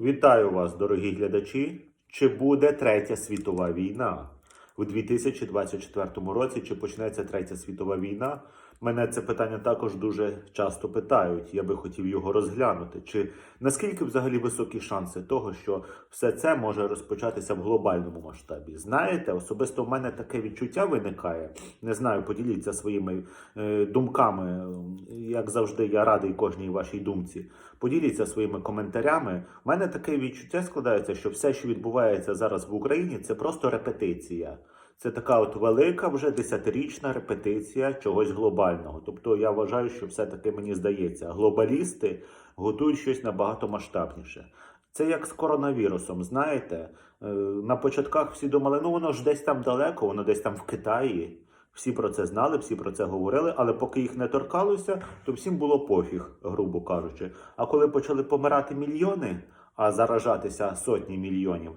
Вітаю вас, дорогі глядачі. Чи буде третя світова війна у 2024 році? Чи почнеться третя світова війна? Мене це питання також дуже часто питають. Я би хотів його розглянути. Чи наскільки взагалі високі шанси того, що все це може розпочатися в глобальному масштабі? Знаєте, особисто в мене таке відчуття виникає. Не знаю, поділіться своїми е, думками. Як завжди, я радий кожній вашій думці. Поділіться своїми коментарями. У мене таке відчуття складається, що все, що відбувається зараз в Україні, це просто репетиція. Це така от велика вже десятирічна репетиція чогось глобального. Тобто я вважаю, що все-таки мені здається, глобалісти готують щось набагато масштабніше. Це як з коронавірусом, знаєте, Е, на початках всі думали, ну воно ж десь там далеко, воно десь там в Китаї. Всі про це знали, всі про це говорили, але поки їх не торкалося, то всім було пофіг, грубо кажучи. А коли почали помирати мільйони, а заражатися сотні мільйонів,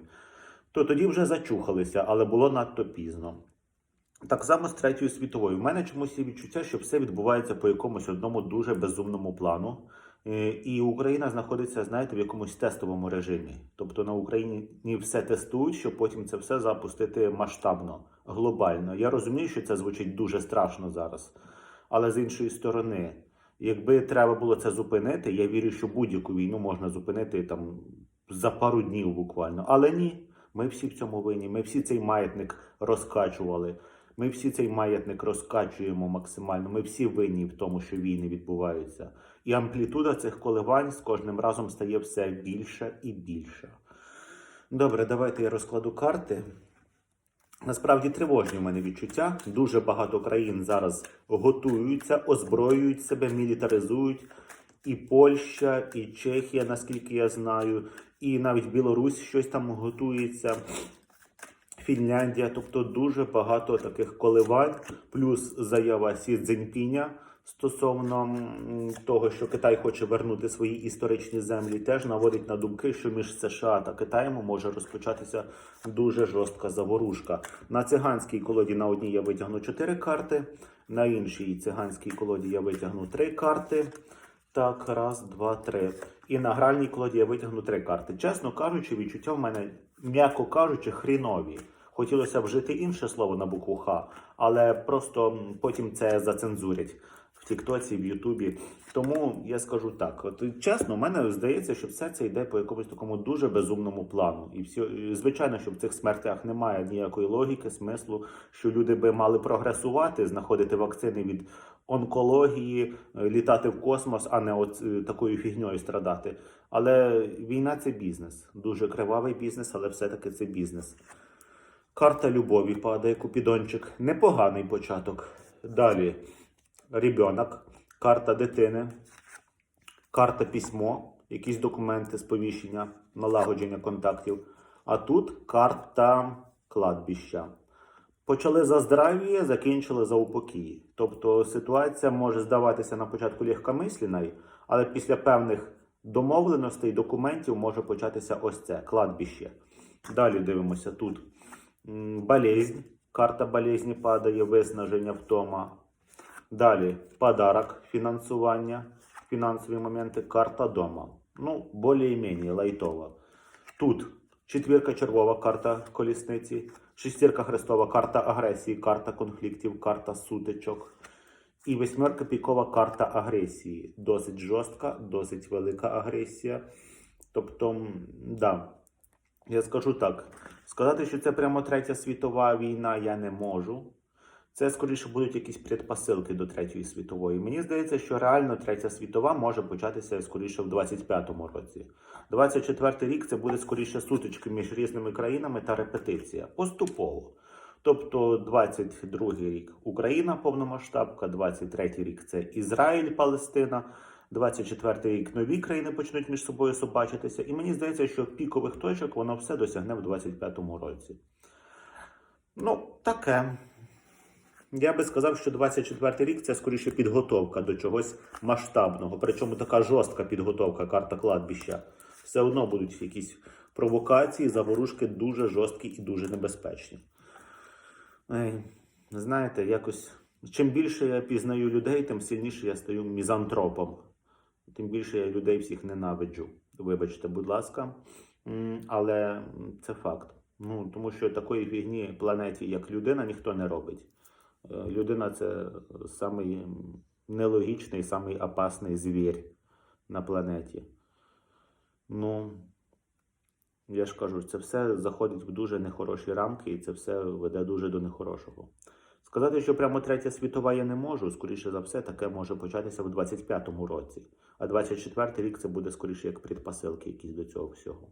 то тоді вже зачухалися, але було надто пізно. Так само з третьою світовою. У мене чомусь є відчуття, що все відбувається по якомусь одному дуже безумному плану. Е, І Україна знаходиться, знаєте, в якомусь тестовому режимі. Тобто на Україні все тестують, щоб потім це все запустити масштабно, глобально. Я розумію, що це звучить дуже страшно зараз. Але з іншої сторони, якби треба було це зупинити, я вірю, що будь-яку війну можна зупинити там за пару днів буквально. Але ні, ми всі в цьому винні. Ми всі цей маятник розкачували. Ми всі цей маятник розкачуємо максимально. Ми всі винні в тому, що війни відбуваються. І амплітуда цих коливань з кожним разом стає все більше і більше. Добре, давайте я розкладу карти. Насправді тривожні в мене відчуття. Дуже багато країн зараз готуються, озброюють себе, мілітаризують. І Польща, і Чехія, наскільки я знаю, і навіть Білорусь щось там готується. Фінляндія, тобто дуже багато таких коливань, плюс заява Сі Цзіньпіня стосовно того, що Китай хоче вернути свої історичні землі, теж наводить на думки, що між США та Китаєм може розпочатися дуже жорстка заворушка. На циганській колоді на одній я витягну 4 карти, на іншій циганській колоді я витягну 3 карти. Так, раз, два, три. І на гральній колоді я витягну три карти. Чесно кажучи, відчуття в мене, м'яко кажучи, хрінові. Хотілося вжити інше слово на букву Х, але просто потім це зацензурять Тіктоці, в Ютубі. Тому я скажу так: от чесно, мене здається, що все це йде по якомусь такому дуже безумному плану. І все, звичайно, що в цих смертях немає ніякої логіки, смислу, що люди би мали прогресувати, знаходити вакцини від онкології, е, літати в космос, а не от е, такою фігньою страдати. Але війна це бізнес, дуже кривавий бізнес, але все-таки це бізнес. Карта любові падає, купідончик. Непоганий початок. Далі ребенок, карта дитини, карта письмо, якісь документи, сповіщення, налагодження контактів. А тут карта кладбища. Почали за здрав'я, закінчили за упокій. Тобто ситуація може здаватися на початку легкомисліною, але після певних домовленостей, документів може початися ось це кладбище. Далі дивимося тут. Болезнь. Карта болезні падає, виснаження, втома. Далі подарок, фінансування, фінансові моменти, карта дома. Ну, більш-менш лайтово. Тут четвірка червова карта колісниці, шестірка хрестова карта агресії, карта конфліктів, карта сутичок. І восьмерка пікова карта агресії. Досить жорстка, досить велика агресія. Тобто, да, я скажу так: сказати, що це прямо третя світова війна, я не можу. Це скоріше будуть якісь предпосилки до третьої світової. Мені здається, що реально третя світова може початися скоріше в 25-му році. 24-й рік це буде скоріше сутички між різними країнами та репетиція. Поступово. Тобто 22-й рік Україна повномасштабка, 23-й рік це Ізраїль, Палестина. 24-й рік нові країни почнуть між собою собачитися. І мені здається, що пікових точок воно все досягне в 25-му році. Ну, таке. Я би сказав, що 24 рік це скоріше підготовка до чогось масштабного. Причому така жорстка підготовка карта кладбища. Все одно будуть якісь провокації, заворушки дуже жорсткі і дуже небезпечні. Знаєте, якось чим більше я пізнаю людей, тим сильніше я стаю мізантропом. Тим більше я людей всіх ненавиджу. Вибачте, будь ласка. Але це факт. Ну, тому що такої фігні планеті, як людина, ніхто не робить. Е, Людина це самий нелогічний, самий опасний звір на планеті. Ну, я ж кажу, це все заходить в дуже нехороші рамки, і це все веде дуже до нехорошого. Сказати, що прямо третя світова я не можу, скоріше за все, таке може початися в 25-му році. А 24-й рік це буде скоріше як предпосилки якісь до цього всього.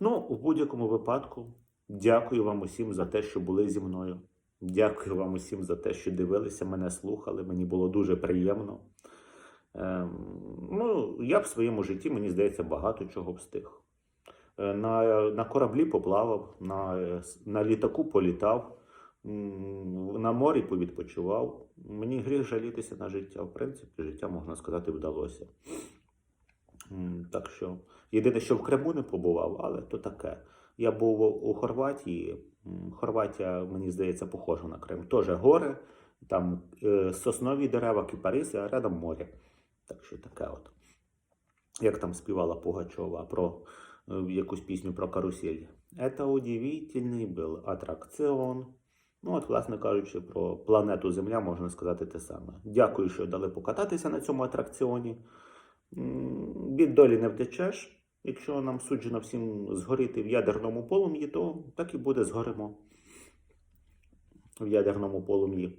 Ну, в будь-якому випадку, дякую вам усім за те, що були зі мною. Дякую вам усім за те, що дивилися, мене слухали. Мені було дуже приємно. Ем, ну, я в своєму житті, мені здається, багато чого встиг. Е, На, на кораблі поплавав, на, на літаку політав, на морі повідпочивав. Мені гріх жалітися на життя. В принципі, життя, можна сказати, вдалося. Так що, єдине, що в Криму не побував, але то таке. Я був у Хорватії. Хорватія, мені здається, похожа на Крим. Теж гори, там е, соснові дерева, кипариси, а рядом море. Так що таке от. Як там співала Пугачова про е, якусь пісню про карусель. Это удивительний був атракціон. Ну, от, власне кажучи, про планету Земля можна сказати те саме. Дякую, що дали покататися на цьому атракціоні. Від долі не втечеш. Якщо нам суджено всім згоріти в ядерному полум'ї, то так і буде згоримо в ядерному полум'ї.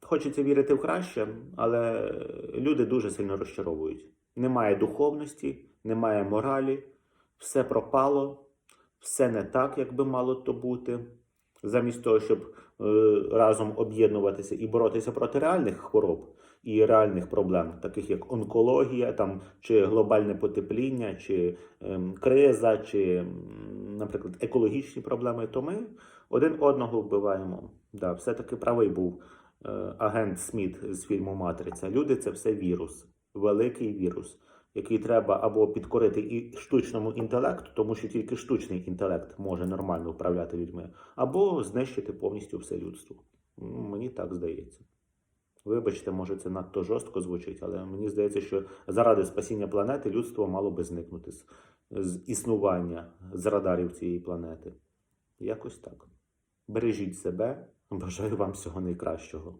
Хочеться вірити в краще, але люди дуже сильно розчаровують. Немає духовності, немає моралі, все пропало, все не так, як би мало то бути. Замість того, щоб е, разом об'єднуватися і боротися проти реальних хвороб і реальних проблем, таких як онкологія, там, чи глобальне потепління, чи ем, криза, чи, наприклад, екологічні проблеми, то ми один одного вбиваємо. Да, все-таки правий був е, агент Сміт з фільму Матриця. Люди це все вірус, великий вірус, який треба або підкорити і штучному інтелекту, тому що тільки штучний інтелект може нормально управляти людьми, або знищити повністю все людство. Мені так здається. Вибачте, може це надто жорстко звучить, але мені здається, що заради спасіння планети людство мало би зникнути з, з існування з радарів цієї планети. Якось так. Бережіть себе, бажаю вам всього найкращого.